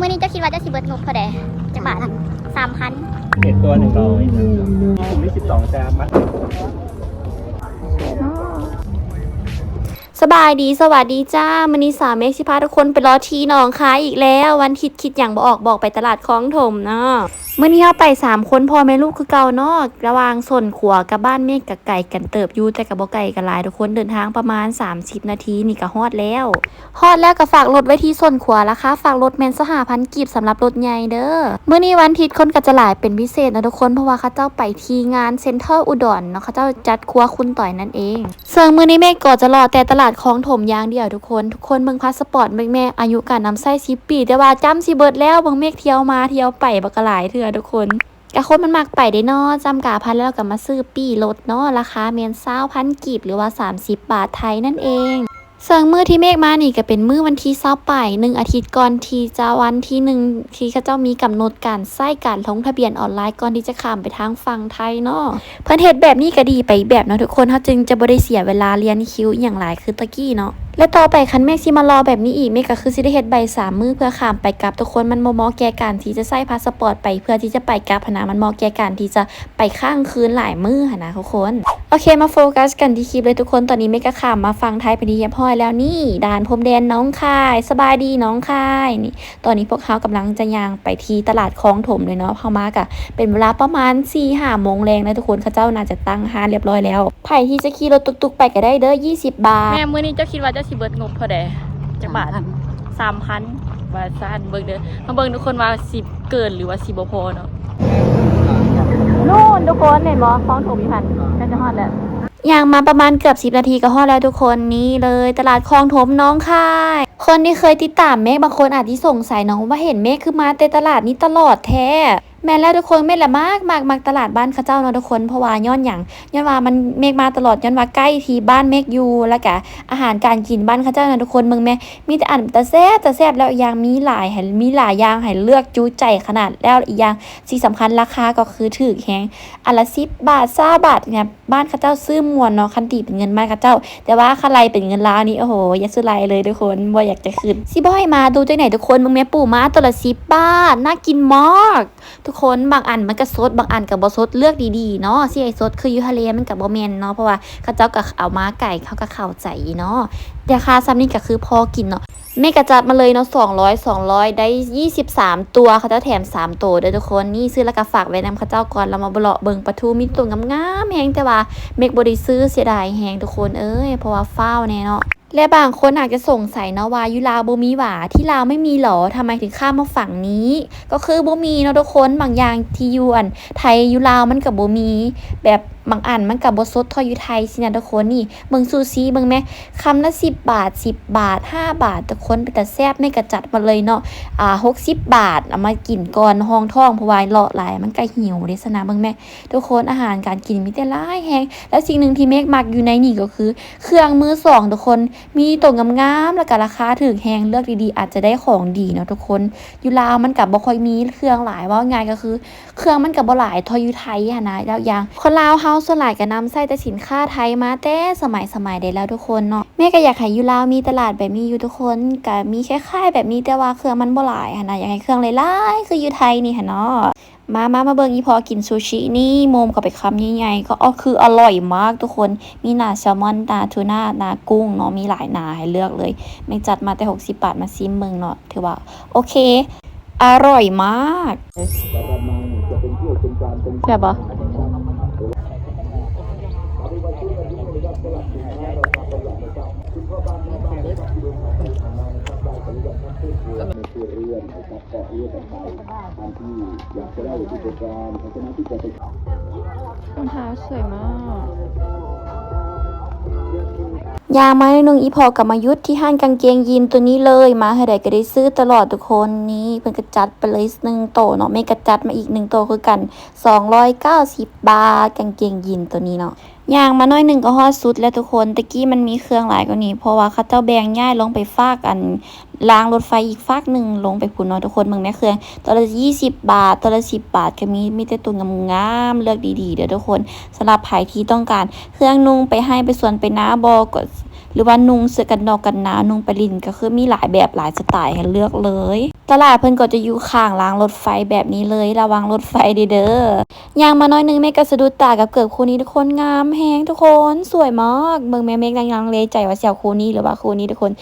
มื่อนี้เจ้าคิดว่าเจะสิเบิดงบเท่าใดจักบาทสามพันเจ็ดตัวหนึ่งร้อยผมมีสิบสองจมมัดสบายดีสวัสดีจ้ามันนี้สาเมกซิพาทุกคนไปรอทีหนองคายอีกแล้ว วันคิดคิดอย่างบออกบอกไปตลาดคลองถมเนาะ มื่อนี้เราไปสามคนพ่อแม่ลูกคือเก่าเนาะระวางส่วนขัวกับบ้านเมฆกับไก่กันเติบอยู่แต่กับบ่ไก่กันหลายทุกคนเดินทางประมาณ 30 นาทีนี่ก็ฮอดแล้วฮอดแล้วก็ฝากรถไว้ที่ส่วนขัวละคะฝากรถแมนสหพันกีบสำหรับรถใหญ่เด้อเมื่อนี้วันอาทิตย์คนก็จะหลายเป็นพิเศษนะทุกคนเพราะว่าเขาเจ้าไปทีงานเซ็นทรัลอุดรเนาะเขาเจ้าจัดครัวคุณต่อยนั่นเองเซิร์งมื้อนี้เมฆก็จะรอแต่ตลาดคลองถมยางเดียวทุกคนทุกคนเบิ่งพาสปอร์ตเมฆแม่อายุการนำไส้10ปีแต่ว่าจำสิเบิดแล้วเบิ่งเมฆเที่ยวมาเที่ยวไปบักหลายเถื่อทุกคนกะคนมันมักไปได้นอจำกาพันแล้วก็มาซื้อปีรถเนาะราคาเมนเศร้าพันกีบหรือว่า 30 บาทไทยนั่นเอง เซิงมือที่เมฆมานี่ก็เป็นมือวันที่เศร้าไปหนึ่งอาทิตย์ก่อนที่จะวันที่หนึ่งที่เขาเจ้ามีกำหนดการไส้การลงทะเบียนออนไลน์ก่อนที่จะข้ามไปทางฝั่งไทยเนาะเพิ่นเฮ็ดแบบนี้ก็ดีไปแบบเนาะทุกคนเขาจึงจะบ่ได้เสียเวลาเรียนคิวอย่างหลายคือตะกี้เนาะและต่อไปคันเมฆสิมารอแบบนี้อีกเมฆก็คือสิได้เฮ็ดใบสามมือเพื่อข้ามไปกับทุกคนมันบ่เหมาะแก่การที่จะใส่พาสปอร์ตไปเพื่อที่จะไปกับหั้นนะมันมาะแก่การที่จะไปข้างคืนหลายมือหนะทุกคน โอเคมาโฟกัสกันที่คลิปเลยทุกคนตอนนี้เมฆก็ข้ามมาฟังไทยไปที่เรียบร้อยแล้วนี่ด่านพรมแดนน้องคาย สบายดีน้องคายนี่ ตอนนี้พวกเขากำลังจะย่างไปที่ตลาดคลองถมเลยเนาะเข้ามากะเป็นเวลาประมาณ4ี่ห้าโมงแรงนะทุกคนเขาเจ้าน่าจะตั้งห้านเรียบร้อยแล้วไผ่ที่จะขี่รถตุกๆ ไปก็ได้เด้อ20 บาท แม่มื้อนี้เจ้าคิดว่าเจ้าสิเบิดงบเท่าใดจักบาทสามพันบาทซ่านเบิ่งเด้อมาเบิ่งทุกคนว่าสิเกินหรือว่าสิบ่พอเนาะ นู่นทุกคนเห็นบ่คลองถมอยู่หันก็จะฮอดแล้วย่างมาประมาณเกือบ10นาทีก็ฮอดแล้วทุกคนนี่เลยตลาดคลองถมน้องคาย คนที่เคยติดตามเมฆบางคนอาจที่สงสัยน้องว่าเห็นเมฆคือมาเตตลาดนี้ตลอดแท้ แม่แล้วทุกคนเมฆละมากมากมากตลาดบ้านเขาเจ้าเนาะทุกคนเพราะว่าย้อนอย่างย้อนว่ามันเมฆมาตลอดย้อนว่าใกล้ที่บ้านเมฆอยู่แล้วก็อาหารการกินบ้านเขาเจ้าเนาะทุกคนมืองแม่มีแต่อันแต่แซ่บแต่แซ่บแล้วอย่างมีหลายให้มีหลายอย่างให้เลือกจูใจขนาดแล้วอีกอย่างที่สำคัญราคาก็คือถูกแฮงอันละสิบบาทซาบาทเนี่ยบ้านข้าเจ้าซื้อมวนเนาะคันตีเป็นเงินบ้านข้าเจ้า แต่ว่าคันไรเป็นเงินลาวนี่โอ้โหอย่าซื้อไรเลยทุกคนบ่อยากจะขึ้นสิบ่ให้มาดูจังไหนทุกคนมึงแม่ปู่มาตัวละสิบบาทน่ากินมากทุกคนบางอันมันก็สดบางอันก็บ่สดเลือกดีๆเนาะสิไอ้สดคือยูทะเลมันก็บ่แมนเนาะเพราะว่าเข้าเจ้าก็เอาม้าไก่เขาก็เข้าใจเนาะราคาซ้ำนี่ก็คือพอกินเนาะเมกะจัดมาเลยเนาะ200 200ได้23ตัวเขาเจ้าแถม3ตัวเด้อทุกคนนี่ซื้อแล้วก็ฝากไว้นำเขาเจ้าก่อนเรามาเบลาะเบิงปลาทูมีตัวงามๆแฮงแต่ว่าเมกบ่ได้ซื้อเสียดายแฮงทุกคนเอ้ยเพราะว่าฟ้าแน่เนาะ และบางคนอาจจะสงสัยนาะว่ายูลาวบ่มีหว่าที่ลาวไม่มีหรอทำไมถึงข้ามมาฝั่งนี้ ก็คือบ่มีเนาะทุกคนบางอย่างที่อยวน ไทยยูลาวมันกับ่มีแบบ บางอันมันก็บ่สดทอยู่ไทยสินะทุกคนนี่เบิ่งซูชิเบิ่งแม่คำละ10บบาท10บบาท5บาททุกคนเป็นแต่แซบไม่กระจัดมาเลยเนาะอ่า60บบาทเอามากินก่อนห้องท้องเพราะว่าเลาะหลายมันก็หิวเด้สนะเบิ่งแม่ทุกคนอาหารการกินมีแต่หลายแฮงแล้วสิ่งหนึ่งที่เมกมักอยู่ในนี่ก็คือ เครื่องมือสองทุกคนมีตัวงามๆแล้วก็ราคาถึกแฮงเลือกดีๆ อาจจะได้ของดีเนาะทุกคนอยู่ลาวมันกับบ่ค่อยมีเครื่องหลายว่าง่ายก็คือ เครื่องมันกับบ่หลายทออยู่ไทยนะแล้วอย่างคนลาวเฮาส่วนหลายก็นำใส่แต่สินค้าไทยมาแต่สมัยสมัยได้แล้วทุกคนเนาะแม่ก็อยากให้อยู่ลาวมีตลาดแบบนี้อยู่ทุกคนก็มีคล้ายๆแบบนี้แต่ว่าเครื่องมันบ่หลายอะนะอยากให้เครื่องหลายๆคืออยู่ไทยนี่ค่ะเนาะมามามาเบิ่งอีพอกินซูชินี่โมมกับไปคำใหญ่ๆก็อ๋อคืออร่อยมากทุกคน มีหนาแซลมอนหนาทูน่าหนากุ้งเนาะมีหลายหนาให้เลือกเลยแม่งจัดมาแต่ 60 บาทมาซิมเมืองเนาะถือว่า โอเค อร่อยมากแซ่บปะ รองเท้าสวยมาก ยางมาในหนึ่งอีพอกับมายุทธที่ห้านกางเกงยีนตัวนี้เลย มาให้ได้ก็ได้ซื้อตลอดทุกคนนี้เพิ่นกระจัดไปเลยหนึ่งโตเนาะไม่กระจัดมาอีกหนึ่งโตคือกัน 290 บาทกางเกงยีนตัวนี้เนาะยางมาหน้อยหนึ่งก็ฮอดสุดแล้วทุกคนตะกี้มันมีเครื่องหลายกว่านี้ เพราะว่าเขาเจ้าแบงย่ายลงไปฟากอัน รางรถไฟอีกฟากหนึ่งลงไปพุ่นเนาะทุกคนเมืองแม่เครื่องตัวละยี่สิบบาทตัวละสิบบาทก็มีมีแต่ตัวงามๆเลือกดีๆเดี๋ยวทุกคนสำหรับใครที่ต้องการ เครื่องนุ่งไปให้ไปส่วนไปน้าบอกหรือว่านุ่งเสื้อกันนอกกันหนาวนุ่งไปลินก็คือมีหลายแบบหลายสไตล์ให้เลือกเลย ตลาดเพิ่นก็จะอยู่ข้างรางรถไฟแบบนี้เลย ระวังรถไฟเด้อเด้อย่างมาน้อยนึงแม่ก็สะดุดตากับเกิบคู่นี้ทุกคนงามแฮงทุกคนสวยมากเบิ่งแม่เมกยังลังเลใจว่าเสิเอาคู่นี้หรือว่าคู่นี้ทุกคน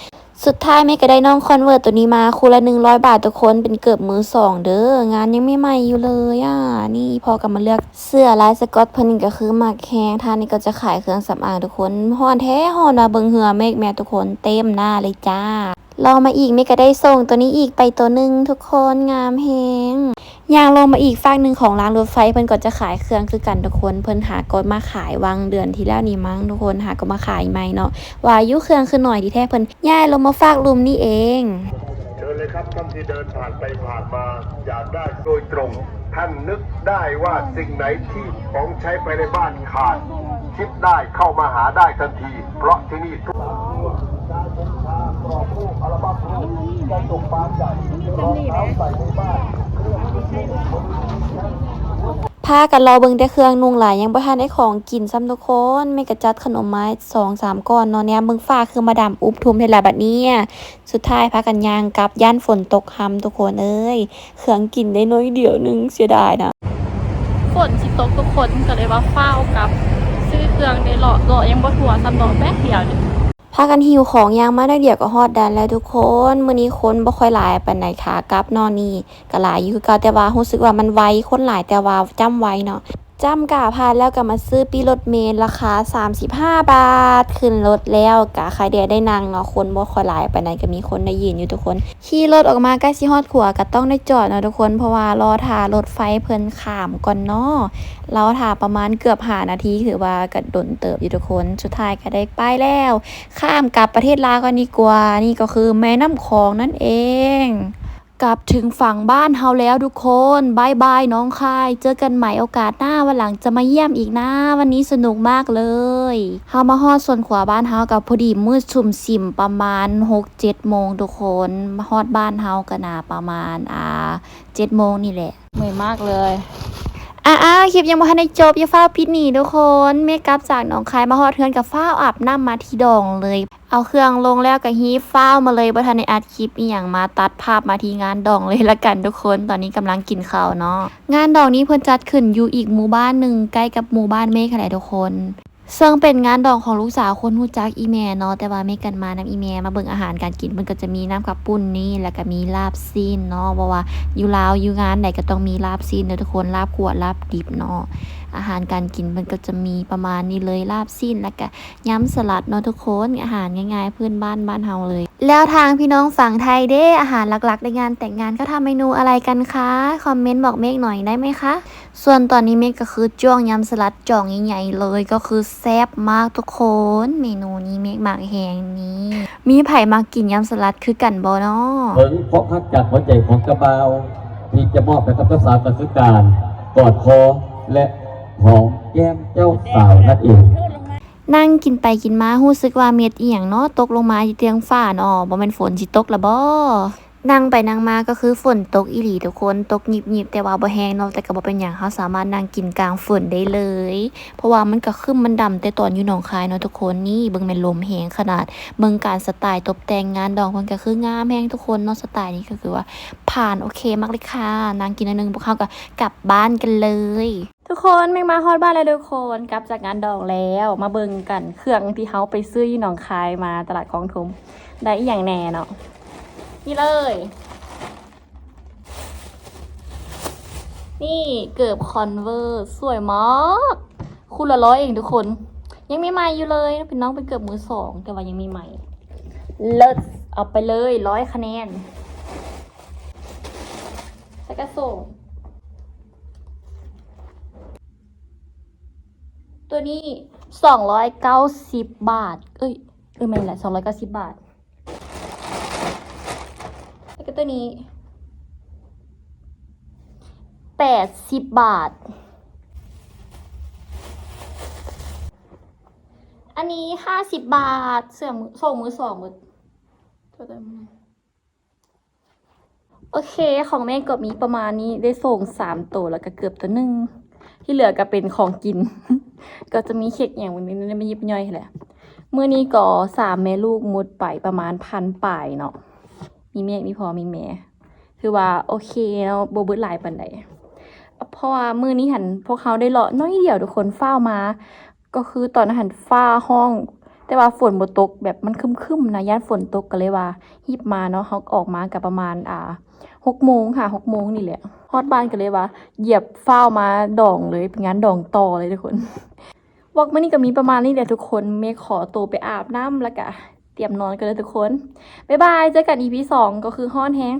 สุดท้ายแม่ก็ได้น้องคอนเวิร์ตตัวนี้มาคู่ละ100บาททุกคนเป็นเกือบมือสองเด้องานยังไม่ใหม่อยู่เลยอะนี่พอกับมาเลือกเสื้อลายสกอตเพิ่นก็คือมักแฮงท่านนี่ก็จะขายเครื่องสำอางทุกคนฮอนแท้ฮอนว่าเบิ่งเหือเมกแม่ทุกคนเต็มหน้าเลยจ้า ลองมาอีกเมก็ได้ส่งตัวนี้อีกไปตัวหนึ่งทุกคนงามแฮงยางลงมาอีกฝากหนึ่งของร้านรถไฟเพิ่นก็จะขายเครื่องคือกันทุกคนเพิ่นหากดมาขายวางเดือนที่แล้วนี่มั้งทุกคนหาก็มาขายใหม่เนาะว่ายุเครื่องคือหน่อยที่แท้เพิ่นย้ายลงมาฝากลุมนี่เองเดินเลยครับท่านที่เดินผ่านไปผ่านมาอยากได้โดยตรง ท่านนึกได้ว่าสิ่งไหนที่ของใช้ไปในบ้านขาด คิดได้เข้ามาหาได้ทันที เพราะที่นี่ทุกพากันรอเบิ่งแต่เครื่องนุ่งหลายยังบ่ทันได้ของกินซ้ำทุกคนแม่ก็จัดขนมไม้2 3ก้อนเนาะแนมเบิ่งฟ้าคือมาดามอุบทุมเฮ็ดละบัดเนี้ยสุดท้ายพากันย่างกลับย่านฝนตกค่ำทุกคนเอ้ยเครื่องกินได้น้อยเดียวหนึงเสียดายนะ ฝนสิตกทุกคนก็เลยว่าเฝ้าวกับซื้อ เครื่องในหล่อหล่อยังบ่ถั่วสำหรับแป๊กเดียวเนี่ยพากันหิวของยางมาได้เดียวก็ฮอดดันแล้วทุกคนมื้อนี้คนบ่ค่อยหลายปานใดค่ะกลับนอนนี่ก็หลายอยู่คือเก่าแต่ว่ารู้สึกว่ามันไวคนหลายแต่ว่าจำไว้เนาะ จำกะพานแล้วก็มาซื้อปีรถเมล์ราคา 35 บาท ขึ้นรถแล้วกะใครเดียได้นั่งเนาะคนบ่ค่อยหลายปานก็มีคนได้ยืนอยู่ทุกคนขี่รถออกมาใกล้สิฮอดขัวก็ต้องได้จอดเนาะทุกคนเพราะว่ารอท่ารถไฟเพิ่นข้ามก่อนเนาะเราถ่าประมาณเกือบหานาทีถือว่ากัดดนเติบอยู่ทุกคนสุดท้ายก็ได้ไปแล้ว ข้ามกลับประเทศลาวกันดีกว่า นี่ก็คือแม่น้ำคองนั่นเอง กลับถึงฝั่งบ้านเฮาแล้วทุกคนบายบายน้องคาย เจอกันใหม่โอกาสหน้าวันหลังจะมาเยี่ยมอีกนะ วันนี้สนุกมากเลยเฮามาฮอดส่วนขวาบ้านเฮากับพอดีมืดสุ่มสิมประมาณ6-7โมงทุกคนมาฮอดบ้านเฮาก็น่าประมาณอ่า7โมงนี่แหละเหนื่อยมากเลยอ้าวคลิปยังบ่ทันได้จบอย่าฟ้าวปิดหนีทุกคนเมกลับจากหนองคายมาฮอดเทือนกับฟ้าวอาบน้ำมาที่ดองเลย เอาเครื่องลงแล้วก็ฮีฟ้าวมาเลยบ่ทันได้อัดคลิปอีหยังมาตัดภาพมาที่งานดองเลยละกันทุกคน ตอนนี้กำลังกินข้าวเนาะงานดองนี้เพิ่นจัดขึ้นอยู่อีกหมู่บ้านหนึ่งใกล้กับหมู่บ้านเมฆแหละทุกคนซึ่งเป็นงานดองของลูกสาวคนหูจักอีแม่เนาะแต่ว่าไม่กันมานำอีแม่มาเบิ่งอาหารการกินมันก็จะมีน้ำกับปุ้นนี่แล้วก็มีลาบซีนเนาะเพราะว่าอยู่ลาวอยู่งานไหนก็ต้องมีลาบซีนเนาะทุกคนลาบขวดลาบดิบเนาะ อาหารการกินมันก็จะมีประมาณนี้เลยลาบซีนแล้วก็ยำสลัดเนาะทุกคนอาหารง่ายๆเพื่อนบ้านบ้านเฮาเลย แล้วทางพี่น้องฝั่งไทยเด้อาหารหลักๆ ในงานแต่งงานก็ทำเมนูอะไรกันคะคอมเมนต์บอกเมฆหน่อยได้ไหมคะส่วนตอนนี้เมฆก็คือจ้วงยำสลัดจ่องใหญ่ๆเลยก็คือแซ่บมากทุกคน เมนูนี้เมฆมากแหงนี้ มีไผ่มากินยำสลัดคือกันบอเนาะเพิ่งเพราะพักจากหัวใจของกระบาว ที่จะมอบให้กับเจ้าสาวกับคือการกอดคอและ หอมแก้มเจ้าสาวนั่นเองนั่งกินไปกินมารู้สึกว่าเม็ดอีหยังเนาะตกลงมาที่เตียงฟ้าเนาะบ่แม่นฝนสิตกละบ่นั่งไปนั่งมาก็คือฝนตกอีหลีทุกคนตกหยิบๆแต่ว่าบ่แห้งเนาะแต่ก็บ่เป็นหยังเฮาสามารถนั่งกินกลางฝนได้เลย เพราะว่ามันก็คึมมันดำแต่ตอนอยู่หนองคายเนาะทุกคนนี่เบิ่งแม่นลมแหงขนาดเบิ่งการสไตล์ตกแต่งงานดองเพิ่นก็คืองามแฮงทุกคนเนาะสไตล์นี้ก็คือว่าผ่านโอเคมากเลยค่ะนางกินอันนึงพวกเขาก็กลับบ้านกันเลย ทุกคนแม่งมาฮอดบ้านแล้วทุกคนกลับจากงานดอกแล้ว มาเบิ่งกันเครื่องที่เฮาไปซื้ออยู่หนองคายมาตลาดคลองถมได้อีหยังแน่เนาะนี่เลย นี่เกือบคอนเวอร์สวยมากคุณละร้อยเองทุกคน ยังไมีใหม่อยู่เลยเป็นน้องเป็นเกือบมือสองแต่ว่ายังมีใหม่ เลิศเอาไปเลยร้อยคะแนนแล้วก็ส่ง ตัวนี้สองร้อยเก้าสิบบาท เอ้ยเออไม่แหละสองร้อยเก้าสิบบาท แล้วก็ตัวนี้แปดสิบบาท อันนี้ห้าสิบบาท เสื่อมือส่งมือสองมือตัวเดิมโอเคของแม่ก็มีประมาณนี้ได้ส่งสามตัวแล้วก็เกือบตัวหนึ่ง ที่เหลือก็เป็นของกิน ก็จะมีเค้กอย่างวันนี้ไม่ยิบย่อยแหละเมื่อนี้ก็สามแม่ลูกมุดไปประมาณพันป่ายเนาะมีแม่มีพอมีแม่คือว่าโอเคเนาะโบบิดหลายปันใดเพราะว่ามือนี้หันพวกเขาได้เลาะน้อยเดียวทุกคนเฝ้ามา ก็คือตอนหันฝ้าห้อง แต่ว่าฝนบ่ตกแบบมันคึมๆนะย่านฝนตกก็เลยว่าฮีบมาเนาะเขาออกมากับประมาณอ่าหกโมงค่ะหกโมงนี่แหละฮอดบ้านก็เลยว่า เหยียบฟ้ามาดองเลยเป็นงานดองต่อเลยทุกคนวอกมื่อนี้ก็มีประมาณนี้แหละทุกคนเมย์ขอตัวไปอาบน้ำแล้วก็เตรียมนอนกันเลยทุกคนบ๊ายบายเจอกัน EP สองก็คือห้อนแฮง